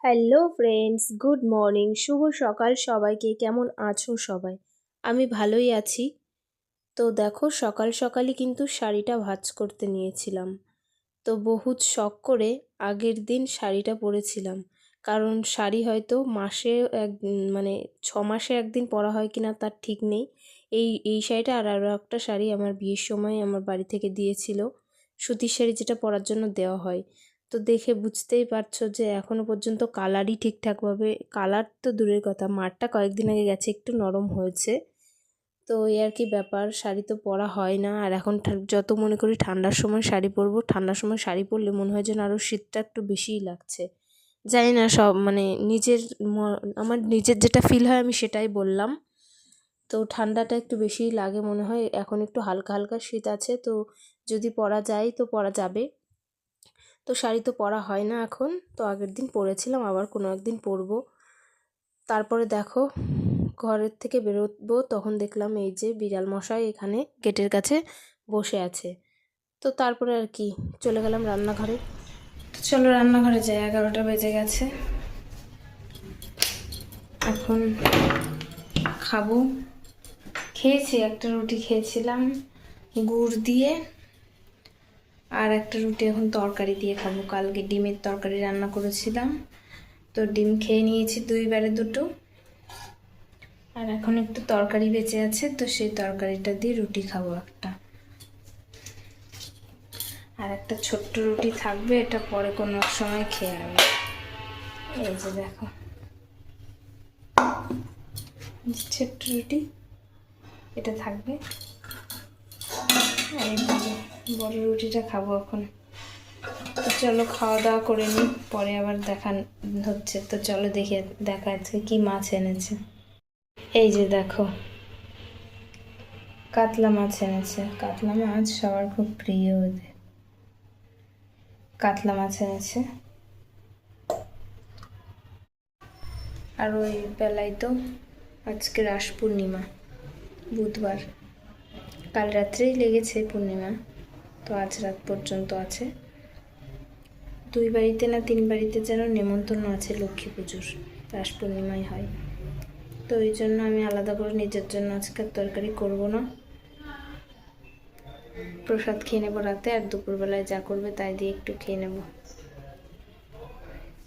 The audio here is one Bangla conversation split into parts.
Hello friends, good morning. শুভ সকাল সবাইকে। কেমন আছো সবাই? আমি ভালোই আছি। তো দেখো, সকাল সকালই কিন্তু শাড়িটা ভাজ করতে নিয়েছিলাম। তো বহুত শখ করে আগের দিন শাড়িটা পরেছিলাম। কারণ শাড়ি হয়তো মাসে এক মানে ছ মাসে একদিন পরা হয় কিনা তার ঠিক নেই। এই এই শাড়িটা আর আরও একটা শাড়ি আমার বিয়ের সময় আমার বাড়ি থেকে দিয়েছিল। সুতির শাড়ি যেটা পরার জন্য দেওয়া হয়। তো দেখে বুঝতেই পারছ যে এখনও পর্যন্ত কালারই ঠিকঠাকভাবে, কালার তো দূরের কথা, মারটা কয়েকদিন আগে গেছে, একটু নরম হয়েছে। তো এই আর কি ব্যাপার, শাড়ি তো পরা হয় না, আর এখন যত মনে করি ঠান্ডার সময় শাড়ি পরবো, ঠান্ডার সময় শাড়ি পরলে মনে হয় যেন আরও শীতটা একটু বেশিই লাগছে। জানি না, সব মানে নিজের আমার নিজের যেটা ফিল হয় আমি সেটাই বললাম। তো ঠান্ডাটা একটু বেশিই লাগে মনে হয়, এখন একটু হালকা হালকা শীত আছে, তো যদি পরা যায় তো পরা যাবে। তো শাড়ি তো পরা হয় না এখন। তো আগের দিন পরেছিলাম, আবার কোনো একদিন পরবো। তারপরে দেখো, ঘরের থেকে বেরোবো, তখন দেখলাম এই যে বিড়াল মশাই এখানে গেটের কাছে বসে আছে। তো তারপরে আর কি, চলে গেলাম রান্নাঘরে। চলো রান্নাঘরে যাই, এগারোটা বেজে গেছে। এখন খাব। খেয়েছি, একটা রুটি খেয়েছিলাম। গুড় দিয়ে আর একটা রুটি এখন তরকারি দিয়ে খাব। কালকে ডিমের তরকারি রান্না করেছিলাম। তো ডিম খেয়ে নিয়েছি দুইবারে দুটো। আর এখন একটু তরকারি বেঁচে আছে, তো সেই তরকারিটা দিয়ে রুটি খাব একটা। আর একটা ছোট্ট রুটি থাকবে, এটা পরে কোনো সময় খেয়ে নেবে। এই যে দেখো। ছোট্ট রুটি, এটা থাকবে। আর বড় রুটিটা খাব এখন। তো চলো খাওয়া দাওয়া করে নিই, পরে আবার দেখা হচ্ছে। তো চলো দেখে, দেখা আজকে কী মাছ এনেছে। এই যে দেখো, কাতলা মাছ এনেছে। কাতলা মাছ সবার খুব প্রিয় ওদের। কাতলা মাছ এনেছে। আর ওই বেলায় তো আজকে রাস পূর্ণিমা, বুধবার। কাল রাত্রেই লেগেছে পূর্ণিমা। তো আজ রাত পর্যন্ত আছে। দুই বাড়িতে না তিন বাড়িতে যেন নেমন্তন্ন আছে লক্ষ্মী পুজোর। রাস পূর্ণিমায় হয়। তো ওই জন্য আমি আলাদা করে নিজের জন্য আজকে তরকারি করব না। প্রসাদ খেয়ে নেব রাতে আর দুপুরবেলায় যা করবে তাই দিয়ে একটু খেয়ে নেব।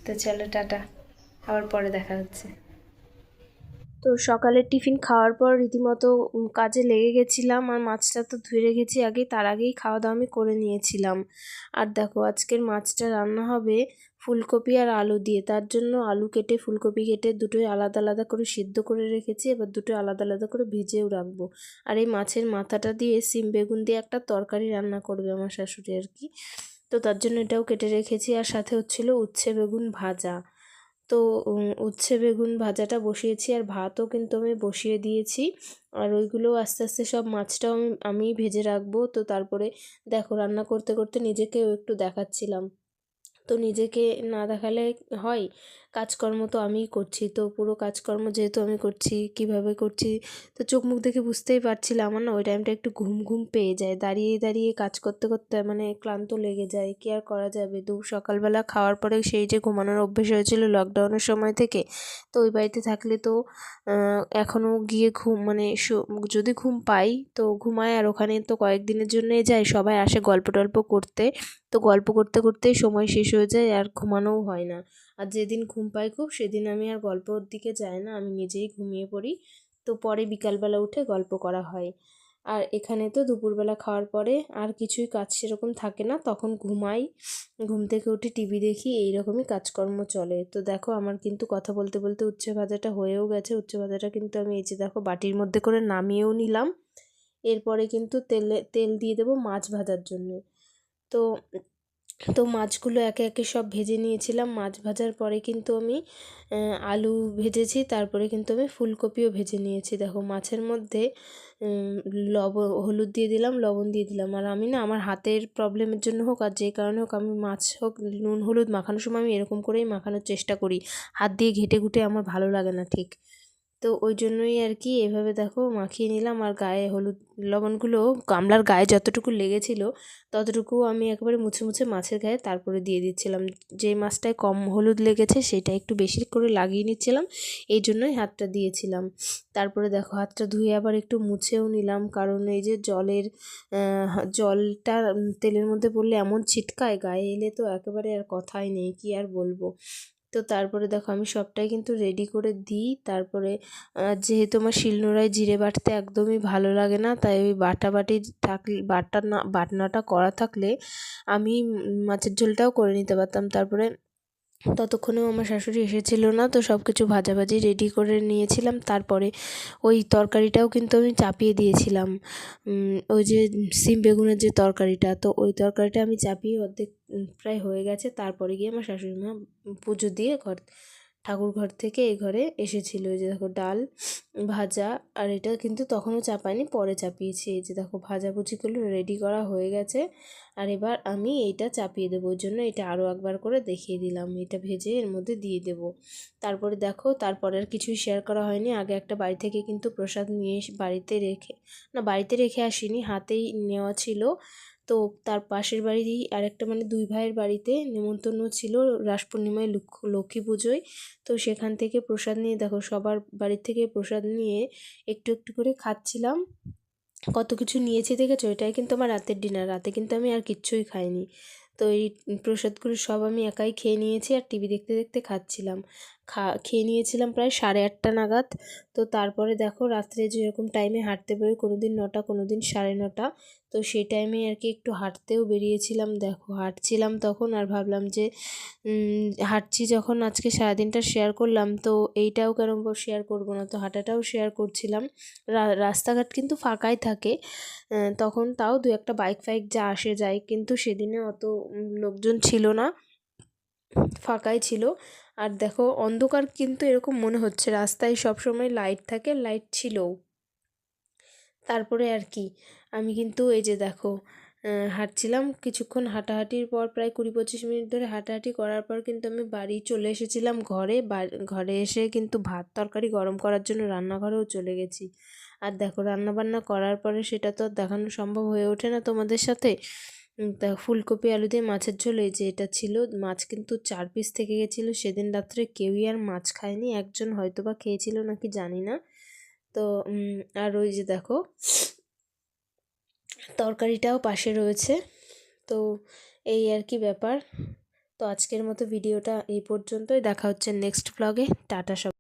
তো চলো টাটা, আবার পরে দেখা হচ্ছে। তো সকালের টিফিন খাওয়ার পর রীতিমতো কাজে লেগে গেছিলাম আর মাছটা তো ধুয়ে রেখেছি আগে, তার আগেই খাওয়া দাওয়া আমি করে নিয়েছিলাম। আর দেখো, আজকের মাছটা রান্না হবে ফুলকপি আর আলু দিয়ে, তার জন্য আলু কেটে, ফুলকপি কেটে দুটোই আলাদা আলাদা করে সিদ্ধ করে রেখেছি, এবার দুটো আলাদা আলাদা করে ভিজেও রাখব। আর এই মাছের মাথাটা দিয়ে সিম বেগুন দিয়ে একটা তরকারি রান্না করবে আমার শাশুড়ি আর কি। তো তার জন্য এটাও কেটে রেখেছি, আর সাথে হচ্ছিল উচ্ছে বেগুন ভাজা। তো উচ্ছে বেগুন ভাজাটা বসিয়েছি আর ভাতও কিন্তু আমি বসিয়ে দিয়েছি। আর ওইগুলো আস্তে আস্তে সব মাছটাও আমি আমি ভেজে রাখব। তো তারপরে দেখো রান্না করতে করতে নিজেকেও একটু দেখাচ্ছিলাম। তো নিজেকে না দেখালে হয়? কাজকর্ম তো আমিই করছি। তো পুরো কাজকর্ম যেহেতু আমি করছি, কীভাবে করছি? তো চোখ মুখ দেখে বুঝতেই পারছিলাম আমার না ওই টাইমটা একটু ঘুম ঘুম পেয়ে যায়। দাঁড়িয়ে দাঁড়িয়ে কাজ করতে করতে মানে ক্লান্ত লেগে যায়। কি আর করা যাবে? দু সকালবেলা খাওয়ার পরে সেই যে ঘুমানোর অভ্যেস হয়েছিল লকডাউনের সময় থেকে, তো ওই বাড়িতে থাকলে তো এখনও গিয়ে ঘুম মানে যদি ঘুম পাই তো ঘুমায়। আর ওখানে তো কয়েকদিনের জন্যই যাই সবাই আসে গল্প টল্প করতে। তো গল্প করতে করতেই সময় শেষ হয়ে যায় আর ঘুমানোও হয় না। আর যেদিন ঘুম পাই খুব, সেদিন আমি আর গল্পর দিকে যাই না, আমি নিজেই ঘুমিয়ে পড়ি। তো পরে বিকালবেলা উঠে গল্প করা হয়। আর এখানে তো দুপুরবেলা খাওয়ার পরে আর কিছুই কাজ সেরকম থাকে না, তখন ঘুমাই। ঘুম থেকে উঠে টিভি দেখি এই রকমই কাজকর্ম চলে। তো দেখো আমার কিন্তু কথা বলতে বলতে উচ্ছে ভাজাটা হয়েও গেছে। উচ্ছে ভাজাটা কিন্তু আমি এই যে দেখো বাটির মধ্যে করে নামিয়েও নিলাম। এরপরে কিন্তু তেলে, তেল দিয়ে দেবো মাছ ভাজার জন্যে। তো তো মাছগুলো একে একে সব ভেজে নিয়েছিলাম। মাছ ভাজার পরে কিন্তু আমি আলু ভেজেছি, তারপরে কিন্তু আমি ফুলকপিও ভেজে নিয়েছি। দেখো, মাছের মধ্যে লব, হলুদ দিয়ে দিলাম, লবণ দিয়ে দিলাম। আর আমি না, আমার হাতের প্রবলেমের জন্য হোক আর যে কারণে হোক, আমি মাছ হোক, নুন, হলুদ মাখানোর সময় আমি এরকম করেই মাখানোর চেষ্টা করি। হাত দিয়ে ঘেটে ঘুটে আমার ভালো লাগে না ঠিক। তো ওই জন্যই আর কি এভাবে দেখো মাখিয়ে নিলাম আর গায়ে হলুদ লবণগুলো, গামলার গায়ে যতটুকু লেগেছিল ততটুকু আমি একেবারে মুছে মুছে মাছের গায়ে তারপরে দিয়ে দিচ্ছিলাম। যে মাছটায় কম হলুদ লেগেছে সেটা একটু বেশি করে লাগিয়ে নিচ্ছিলাম, এই জন্যই হাতটা দিয়েছিলাম। তারপরে দেখো হাতটা ধুয়ে আবার একটু মুছেও নিলাম, কারণ এই যে জলের জলটা তেলের মধ্যে পড়লে এমন ছিটকায়, গায়ে এলে তো একেবারে আর কথাই নেই, কি আর বলব। তো তারপরে দেখো আমি সবটাই কিন্তু রেডি করে দিই। তারপরে যেহেতু আমার শিলনোড়ায় জিরে বাটতে একদমই ভালো লাগে না, তাই ওই বাটা বাটি থাকলে, বাটা না, বাটনাটা করা থাকলে আমি মাছের ঝোলটাও করে নিতে পারতাম। তারপরে ততক্ষণেও আমার শাশুড়ি এসেছিল না, তো সব কিছু ভাজাভাজি রেডি করে নিয়েছিলাম। তারপরে ওই তরকারিটাও কিন্তু আমি চাপিয়ে দিয়েছিলাম। ওই যে সিম বেগুনের যে তরকারিটা, তো ওই তরকারিটা আমি চাপিয়ে অর্ধেক প্রায় হয়ে গেছে। তারপরে গিয়ে আমার শাশুড়ি মা পুজো দিয়ে ঘর ঠাকুর ঘর থেকে এই ঘরে এসেছিল এই যে দেখো ডাল, ভাজা, আর এটা কিন্তু তখনও চাপাইনি, পরে চাপিয়েছি। এই যে দেখো ভাজাভুজিগুলো রেডি করা হয়ে গেছে, আর এবার আমি এইটা চাপিয়ে দেবো। ওই জন্য এটা আরও একবার করে দেখিয়ে দিলাম। এটা ভেজে এর মধ্যে দিয়ে দেবো। তারপরে দেখো, তারপরে আর কিছুই শেয়ার করা হয়নি। আগে একটা বাড়ি থেকে কিন্তু প্রসাদ নিয়ে বাড়িতে রেখে, না বাড়িতে রেখে আসিনি, হাতেই নেওয়া ছিল। তো তার পাশের বাড়ি আরেকটা মানে দুই ভাইয়ের বাড়িতে নেমন্তন্ন ছিল রাস পূর্ণিমায় লক্ষ্মী পুজোয়। তো সেখান থেকে প্রসাদ নিয়ে, দেখো সবার বাড়ির থেকে প্রসাদ নিয়ে একটু একটু করে খাচ্ছিলাম। কত কিছু নিয়েছি দেখেছ? এটাই কিন্তু আমার রাতের ডিনার রাতে কিন্তু আমি আর কিচ্ছুই খাইনি। তো এই প্রসাদগুলো সব আমি একাই খেয়ে নিয়েছি আর টিভি দেখতে দেখতে খাচ্ছিলাম। খা, খেয়ে নিয়েছিলাম প্রায় সাড়ে আটটা নাগাদ। তো তারপরে দেখো রাত্রে যেরকম টাইমে হাঁটতে বেরোই কোনো দিন নটা কোনো দিন সাড়ে নটা। তো সেই টাইমে আর কি একটু হাঁটতেও বেরিয়েছিলাম। দেখো হাঁটছিলাম তখন আর ভাবলাম যে হাঁটছি যখন আজকে সারাদিনটা শেয়ার করলাম, তো এইটাও কেন শেয়ার করব না? তো হাঁটাটাও শেয়ার করছিলাম। রাস্তাঘাট কিন্তু ফাঁকাই থাকে। তখন তাও দু একটা বাইক ফাইক যা আসে যায়। কিন্তু সেদিনে অত লোকজন ছিল না। ফাঁকাই ছিল। আর দেখো, অন্ধকার কিন্তু এরকম মনে হচ্ছে। রাস্তায় সবসময় লাইট থাকে লাইট ছিলও। তারপরে আর কি, আমি কিন্তু এই যে দেখো হাঁটছিলাম কিছুক্ষণ হাঁটাহাঁটির পর প্রায় কুড়ি পঁচিশ মিনিট ধরে হাঁটাহাঁটি করার পর কিন্তু আমি বাড়ি চলে এসেছিলাম ঘরে। ঘরে এসে কিন্তু ভাত, তরকারি গরম করার জন্য রান্নাঘরেও চলে গেছি। আর দেখো, রান্নাবান্না করার পরে সেটা তো দেখানো সম্ভব হয়ে ওঠে না তোমাদের সাথে। তা ফুলকপি আলু দিয়ে মাছের ঝোল, এই যে এটা ছিল, মাছ কিন্তু চার পিস থেকে গেছিল, সেদিন রাত্রে কেউই আর মাছ খায়নি, একজন হয়তো বা খেয়েছিল নাকি জানি না। তো আর ওই যে দেখো, তরকারিটাও পাশে রয়েছে, তো এই আর কি ব্যাপার। তো আজকের মতো ভিডিওটা এই পর্যন্তই, দেখা হচ্ছে নেক্সট ব্লগে টাটা সব